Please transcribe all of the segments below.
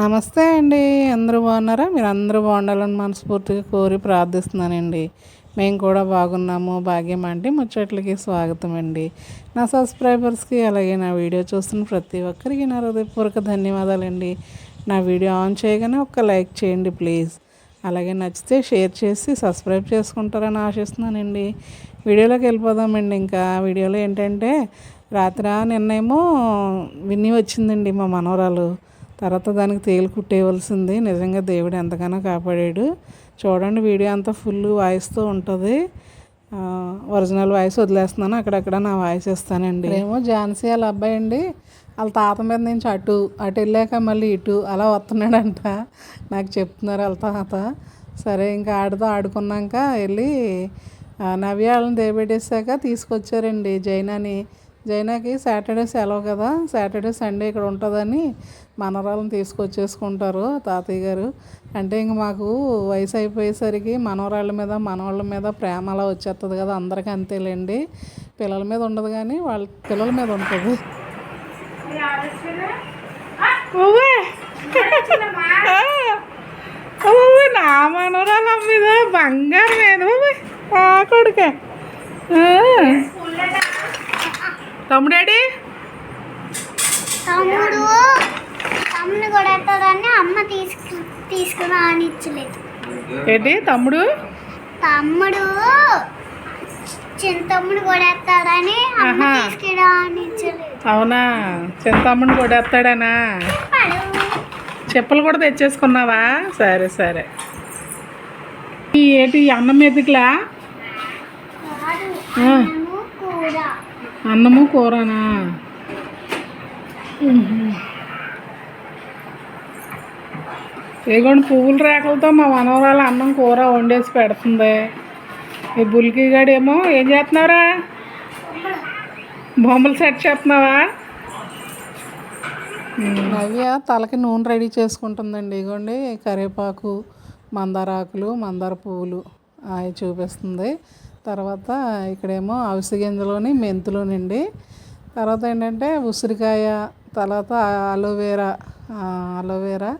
నమస్తే అండి. అందరూ బాగున్నారా? మీరు అందరూ బాగుండాలని మనస్ఫూర్తిగా కోరి ప్రార్థిస్తున్నానండి. మేము కూడా బాగున్నాము. భాగ్యం అంటే ముచ్చట్లకి స్వాగతం అండి. నా సబ్స్క్రైబర్స్కి అలాగే నా వీడియో చూస్తున్న ప్రతి ఒక్కరికి నా హృదయపూర్వక ధన్యవాదాలండి. నా వీడియో ఆన్ చేయగానే ఒక్క లైక్ చేయండి ప్లీజ్. అలాగే నచ్చితే షేర్ చేసి సబ్స్క్రైబ్ చేసుకుంటారని ఆశిస్తున్నానండి. వీడియోలోకి వెళ్ళిపోదామండి. ఇంకా వీడియోలో ఏంటంటే రాత్రి నిన్నేమో విన్ని వచ్చిందండి మా మనవరాలు. తర్వాత దానికి తేలు కుట్టేయవలసింది. నిజంగా దేవుడు ఎంతగానో కాపాడాడు. చూడండి వీడియో అంతా ఫుల్ వాయిస్తో ఉంటుంది. ఒరిజినల్ వాయిస్ వదిలేస్తున్నాను. అక్కడక్కడ నా వాయిస్ ఇస్తానండి ఏమో ఝాన్సీ వాళ్ళ అబ్బాయి అండి. వాళ్ళ తాత మీద నుంచి అటు అటు వెళ్ళాక మళ్ళీ ఇటు అలా వస్తున్నాడంట. నాకు చెప్తున్నారు వాళ్ళ తాత. సరే ఇంకా ఆడుతూ ఆడుకున్నాక వెళ్ళి ఆ, నవ్య వాళ్ళని దేబెట్టేసాక తీసుకొచ్చారండి జైనాని. జైనాకి సాటర్డే సెలవు కదా. సాటర్డే సండే ఇక్కడ ఉంటుందని మనవరాలను తీసుకొచ్చేసుకుంటారు తాతయ్య గారు. అంటే ఇంక మాకు వయసు అయిపోయేసరికి మనవరాళ్ళ మీద మనవాళ్ళ మీద ప్రేమ అలా వచ్చేస్తుంది కదా అందరికీ అంతేలేండి. పిల్లల మీద ఉండదు కానీ వాళ్ళ పిల్లల మీద ఉంటుంది. నా మనవరాల మీద బంగారం ఏదో? కొడుకే. తమ్ముడేడి తమ్ముడు తమ్ముడు కొడతాడని అమ్మ తీసుకు తీసుకురానిచ్చలేదు ఏంటి తమ్ముడు? తమ్ముడు చిన్న తమ్ముడు కొడేస్తాడని అమ్మ ఆహా. తీసుకురానిచ్చలేదు అవునా? చిన్న తమ్ముడిని కొడేస్తాడనా చెప్పులు కూడా తెచ్చేసుకున్నావా? సరే సరే. ఈ ఏంటి ఈ అన్నం ఎదుకులా ఆ. అన్నము కూరనా? ఇదిగోండి పువ్వుల రేకలతో మా మనవరాలు అన్నం కూర వండేసి పెడుతుంది. ఈ బుల్కి ఏమో ఏం చేస్తున్నావురా? బొమ్మలు సెట్ చేస్తున్నావా? నవ్య తలకి నూనె రెడీ చేసుకుంటుందండి. ఇగోండి కరివేపాకు మందార ఆకులు మందార పువ్వులు. అవి చూపిస్తుంది. తర్వాత ఇక్కడేమో అవిసె గింజలోని మెంతులోనండి తర్వాత ఏంటంటే ఉసిరికాయ తర్వాత అలోవేరా అలోవేరా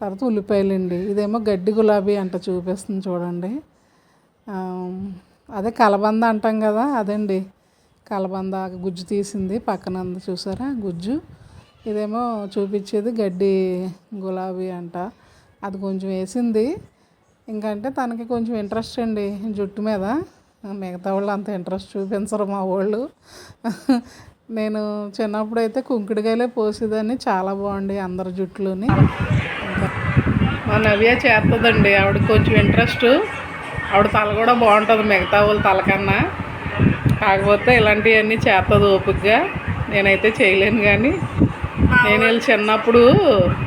తర్వాత ఉల్లిపాయలండి ఇదేమో గడ్డి గులాబీ అంట చూపిస్తుంది చూడండి. అదే కలబంద అంటాం కదా అదండి. కలబంద గుజ్జు తీసింది పక్కన ఉంది చూసారా? గుజ్జు. ఇదేమో చూపించేది గడ్డి గులాబీ అంట. అది కొంచెం వేసింది. ఇంకంటే తనకి కొంచెం ఇంట్రెస్ట్ అండి జుట్టు మీద. మిగతా వాళ్ళు అంత ఇంట్రెస్ట్ చూపించరు మా వాళ్ళు. నేను చిన్నప్పుడు అయితే కుంకుడుకాయలే పోసేదాన్ని. చాలా బాగుండి అందరి జుట్టులోని. మా నవ్య చేస్తుందండి ఆవిడ కొంచెం ఇంట్రెస్ట్ ఆవిడ తల కూడా బాగుంటుంది మిగతా వాళ్ళ తలకన్నా కాకపోతే ఇలాంటివన్నీ చేస్తుంది ఓపికగా నేనైతే చేయలేను కానీ. నేను వీళ్ళు చిన్నప్పుడు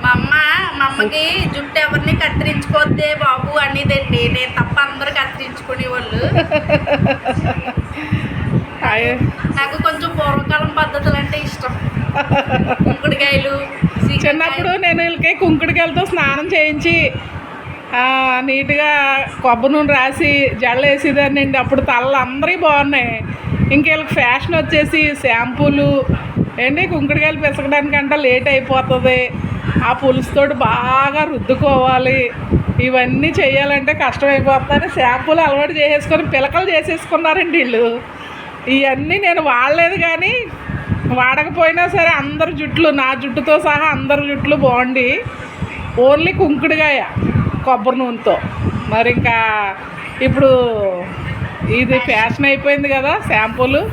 మా అమ్మ మా అమ్మకి జుట్టు ఎవరిని కత్తిరించుకోద్దే బాబు అనేదండి. నేను తప్ప అందరు కత్తిరించుకునే వాళ్ళు నాకు కొంచెం పూర్వకాలం పద్ధతులు అంటే ఇష్టం. కుంకుడుకాయలు చిన్నప్పుడు నేను వీళ్ళకి కుంకుడుకాయలతో స్నానం చేయించి నీట్గా కొబ్బరి నూనె రాసి జడ వేసేదాన్ని అండి అప్పుడు తలలు అందరివి బాగున్నాయి. ఇంక వీళ్ళకి ఫ్యాషన్ వచ్చేసి షాంపూలు ఏంటి కుంకుడుకాయలు పిసకడానికంటే లేట్ అయిపోతుంది. ఆ పులుసుతోటి బాగా రుద్దుకోవాలి. ఇవన్నీ చేయాలంటే కష్టమైపోతుందని షాంపూలు అలవాటు చేసేసుకొని పిలకలు చేసేసుకున్నారండి వీళ్ళు. ఇవన్నీ నేను వాడలేదు కానీ వాడకపోయినా సరే అందరి జుట్లు నా జుట్టుతో సహా అందరి జుట్లు బాగుండి. ఓన్లీ కుంకుడుగాయ కొబ్బరి నూనెతో. మరి ఇంకా ఇప్పుడు ఇది ఫ్యాషన్ అయిపోయింది కదా షాంపూలు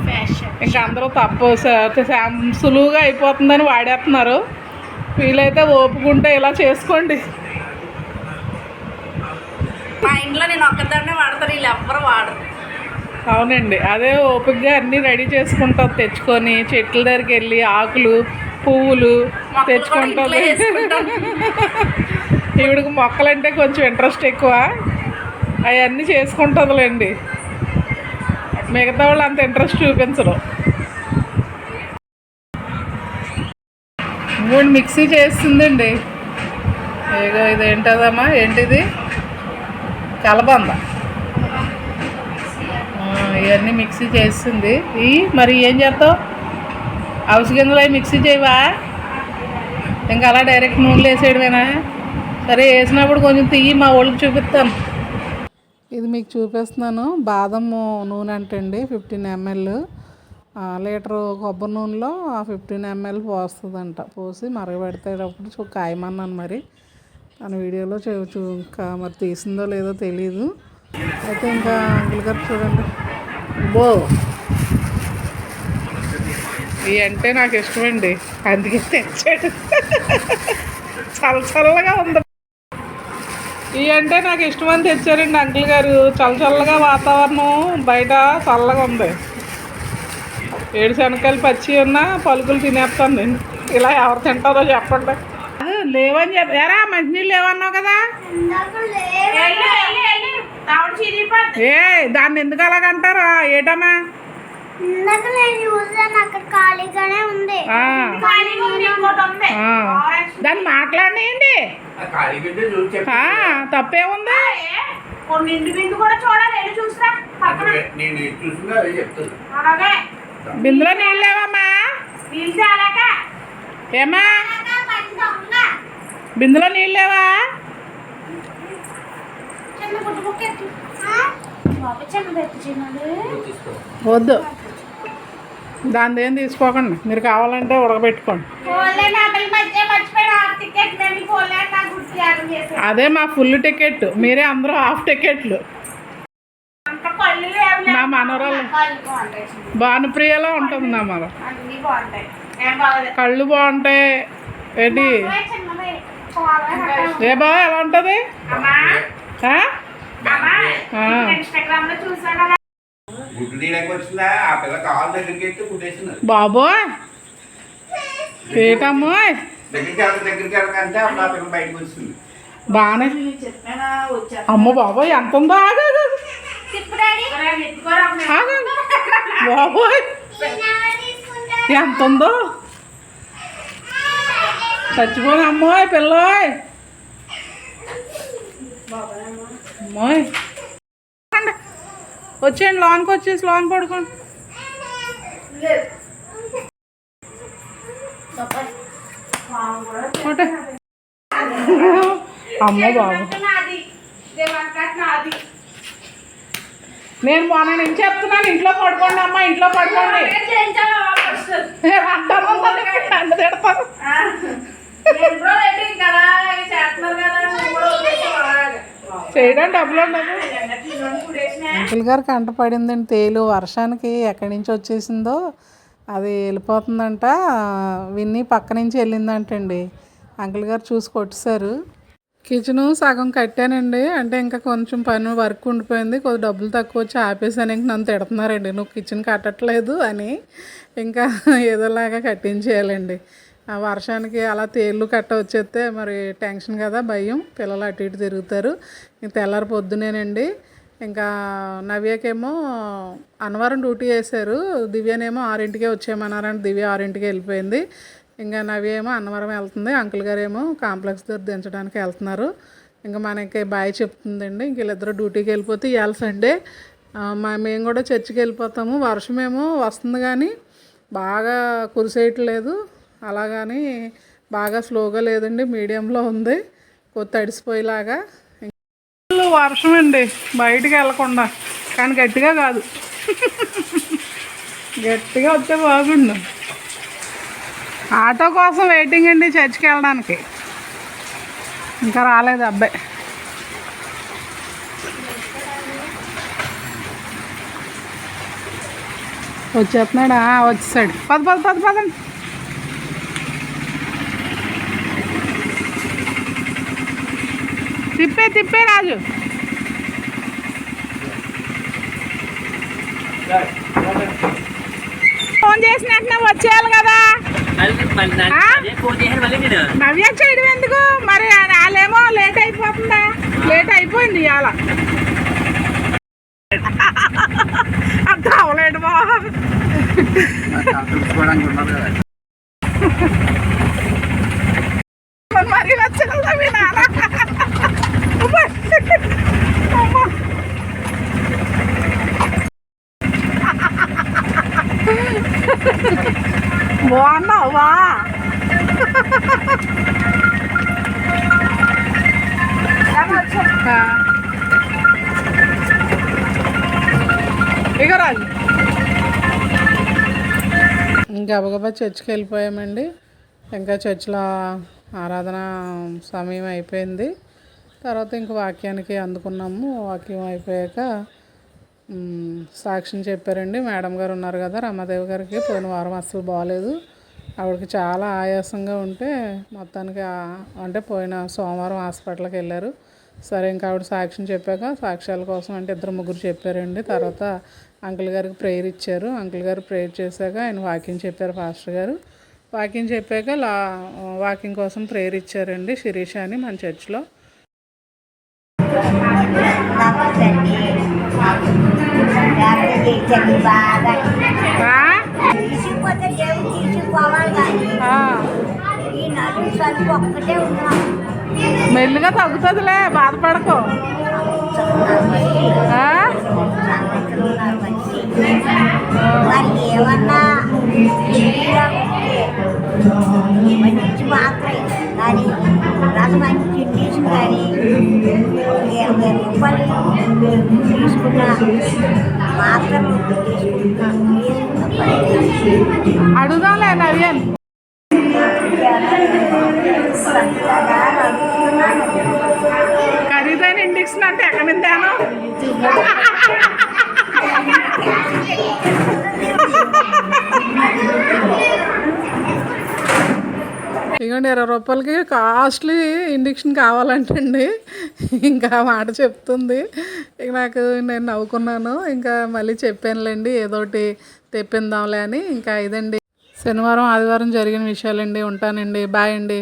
ఇంకా అందరూ తప్పు సులువుగా అయిపోతుందని వాడేస్తున్నారు. వీలైతే ఓపుకుంటే ఇలా చేసుకోండి. మా ఇంట్లో నేను ఒక్కదాన్నే వాడతాను వీళ్ళు ఎవ్వరు వాడరు. అవునండి. అదే ఓపికగా అన్నీ రెడీ చేసుకుంటాం తెచ్చుకొని చెట్ల దగ్గరికి వెళ్ళి ఆకులు పువ్వులు తెచ్చుకుంటుంది. ఈవిడికి మొక్కలంటే కొంచెం ఇంట్రెస్ట్ ఎక్కువ. అవన్నీ చేసుకుంటుందిలేండి. మిగతా వాళ్ళు అంత ఇంట్రెస్ట్ చూపించరు. మూడు మిక్సీ చేస్తుందండి. ఏదో ఇది ఏంటదమ్మా ఏంటిది? కలబంద. ఇవన్నీ మిక్సీ చేస్తుంది. ఈ మరి ఏం చేస్తావు? అవిసి గింజలు అవి మిక్సీ చేయవా? ఇంకా అలా డైరెక్ట్ నూనెలో వేసేయడమేనా? సరే వేసినప్పుడు కొంచెం తీయి మా వాళ్ళకి చూపిస్తాను ఇది మీకు చూపిస్తున్నాను. బాదం నూనె అంటండి ఫిఫ్టీన్ ఎంఎల్ లీటరు కొబ్బరి నూనెలో ఫిఫ్టీన్ ఎంఎల్ పోస్తుందంట. పోసి మరగబెడతాడప్పుడు చూ కాయమన్నాను మరి. తన వీడియోలో చూ చూ ఇంకా మరి తీసిందో లేదో తెలియదు అయితే ఇంకా అంకుల్ గారు చూడండి. బో. ఇవి అంటే నాకు ఇష్టమండి. అందుకే తెచ్చాడు. చల్ల చల్లగా ఉంది ఇవి అంటే నాకు ఇష్టమని తెచ్చారండి అంకుల్ గారు. చల్ల చల్లగా వాతావరణం బయట చల్లగా ఉంది. ఏడు శనకాయలు పచ్చి ఉన్నా పలుకులు తినేస్తాను నేను. ఇలా ఎవరు తింటారో చెప్పండి. లేవని చెప్ప ఎరా మంచినీళ్ళు లేవన్నావు కదా. ఏ దాన్ని ఎందుకు అలాగంటారా? ఏటమ్మా? ఇందాక నేను చూసాను అక్కడ ఖాళీగానే ఉంది. ఉంది, ఉంది. దాన్ని మాట్లాడినాయండి తప్పేముంది? ఇంటి బిందు కూడా చూడాలి వెళ్ళి చూసిరా పక్కన. నేను ఇది చూసిందా అదే చెప్తాను. అలాగే. బిందులో నీళ్ళు లేవమ్మా. నీళ్ళు ఏమా? బిందులో నీళ్ళు లేవా? చిన్న దాని ఏం తీసుకోకండి. మీరు కావాలంటే ఉడకబెట్టుకోండి. అదే మా ఫుల్ టికెట్. మీరే అందరూ హాఫ్ టికెట్లు. నా బాగుంటాయి చిన్న. భానుప్రియలో ఉంటుంది నా మన కళ్ళు బాగుంటాయి. ఏంటి? ఏ బా ఎలా ఉంటుంది? అమ్మా ఆ? అమ్మా ఆ. ఇన్స్టాగ్రామ్ లో చూసాను కదా గుడ్డు తీయడానికి వచ్చిందా ఆ పిల్ల కాలు దగ్గరికి ఎత్తి కుట్టేసినారు బాబోయ్ ఏటమ్మోయ్ దగ్గరికి వెళ్ళక దగ్గరికి వెళ్ళకంటే అప్పుడు ఆ పిల్ల బయటకు వచ్చింది బాగానే చెప్పానా వచ్చా అమ్మ బాబోయ్ ఎంత ఉందో ఆగు, ఆగు, ఆగు. తిప్పుడాడి ఎత్తుకోరా ఆగు. బాబోయ్ ఎంత ఉందో చచ్చిపోయిన అమ్మోయ్ పిల్లోయ్ అమ్మోయ్ వచ్చేయండి లోన్కి వచ్చేసి లోన్ పడుకోండి. అమ్మో బాబు. నేను మొన్న నుంచి చెప్తున్నాను ఇంట్లో పడుకోండి అమ్మా ఇంట్లో పడుకోండి. తిడతారు అలాగే. చేయడం డబ్బులు ఉండదు. అంకుల్ గారు కంట పడిందండి తేలు. వర్షానికి ఎక్కడి నుంచి వచ్చేసిందో అది వెళ్ళిపోతుందంట. విన్ని పక్క నుంచి వెళ్ళిందంటండి. అంకుల్ గారు చూసి కొట్టేశారు. కిచెను సగం కట్టానండి. అంటే ఇంకా కొంచెం పని వర్క్ ఉండిపోయింది. కొద్ది డబ్బులు తక్కువ వచ్చి ఆపేసాను ఇంక నన్ను తిడుతున్నారండి. నువ్వు కిచెన్ కట్టట్లేదు అని ఇంకా ఏదోలాగా కట్టించేయాలండి. ఆ వర్షానికి అలా తేళ్ళు కట్ట వచ్చేస్తే మరి టెన్షన్ కదా భయం. పిల్లలు అటు ఇటు తిరుగుతారు. ఇంక తెల్లారి పొద్దునేనండి. ఇంకా నవ్యకేమో అన్నవరం డ్యూటీ చేశారు. దివ్యనేమో ఆరింటికే వచ్చేయమన్నారంటే దివ్య ఆరింటికి వెళ్ళిపోయింది. ఇంకా నవ్య ఏమో అన్నవరం వెళ్తుంది. అంకుల్ గారు ఏమో కాంప్లెక్స్ దగ్గర దించడానికి వెళ్తున్నారు. ఇంకా మనకి బాయ్ చెప్తుందండి ఇంక వీళ్ళిద్దరు డ్యూటీకి వెళ్ళిపోతే ఇవాళ సండే. మా మేము కూడా చర్చికి వెళ్ళిపోతాము. వర్షం ఏమో వస్తుంది కానీ బాగా కురిసేయట్లేదు. అలాగని బాగా స్లోగా లేదండి మీడియంలో ఉంది. కొత్త తడిసిపోయేలాగా ఫుల్ వర్షం అండి. బయటికి వెళ్ళకుండా. కానీ గట్టిగా కాదు. గట్టిగా వస్తే బాగుండు. ఆటో కోసం వెయిటింగ్ అండి చర్చికి వెళ్ళడానికి. ఇంకా రాలేదు అబ్బాయి వచ్చేస్తున్నాడా? వచ్చేసాడు. పద పద పద పదండి. తిప్పే తిప్పే రాజు. ఫోన్ చేసినట్టు వచ్చేయాలి కదా. నవ్య చేయడం ఎందుకు? మరి వాళ్ళేమో లేట్ అయిపోతుందా? లేట్ అయిపోయింది ఇవాళ. అర్థం అవలేడు బా మరి నచ్చలేదా మీ నాన్న అమ్మ. అమ్మ. బాగున్నావా ఆ. ఇంకా గబగబా చర్చికి వెళ్ళిపోయామండి. ఇంకా చర్చిలో ఆరాధన సమయం అయిపోయింది. తర్వాత ఇంక వాక్యానికి అందుకున్నాము. వాక్యం అయిపోయాక సాక్ష్యం చెప్పారండి. మేడం గారు ఉన్నారు కదా రమాదేవి గారికి. పోయిన వారం అస్సలు బాగాలేదు ఆవిడకి చాలా ఆయాసంగా ఉంటే మొత్తానికి అంటే పోయిన సోమవారం హాస్పిటల్కి వెళ్ళారు. సరే ఇంకా ఆవిడ సాక్ష్యం చెప్పాక సాక్ష్యాల కోసం అంటే ఇద్దరు ముగ్గురు చెప్పారండి. తర్వాత అంకుల్ గారికి ప్రేయర్ ఇచ్చారు. అంకుల్ గారు ప్రేయర్ చేశాక ఆయన వాకింగ్ చెప్పారు పాస్టర్ గారు. వాకింగ్ చెప్పాక లా వాకింగ్ కోసం ప్రేయర్ ఇచ్చారండి శిరీష అని మన చర్చ్లో. తీసుకుపోతే దేవుడు తీసుకుపోవాలి కానీ ఈ నలుగు సరుకు ఒక్కటే ఉన్నాం మెల్లిగా తగ్గుతుందిలే బాధపడకు. మరి ఏమన్నా మంచి మాత్రం కానీ నాకు ఇరవై రూపాయలు తీసుకున్న మాత్రం అడుగుదాంలే నవ్యాను. ఖరీదైన ఇండిక్షన్ అంటే ఎక్కడి నిందాను ఇదిగోండి ఇరవై రూపాయలకి కాస్ట్లీ ఇండక్షన్ కావాలంటండి. ఇంకా మాట చెప్తుంది. ఇక నాకు నేను నవ్వుకున్నాను. ఇంకా మళ్ళీ చెప్పానులేండి ఏదోటి తెప్పిందాంలే అని. ఇంకా ఇదండి. శనివారం ఆదివారం జరిగిన విషయాలండి. ఉంటానండి. బాయ్ అండి.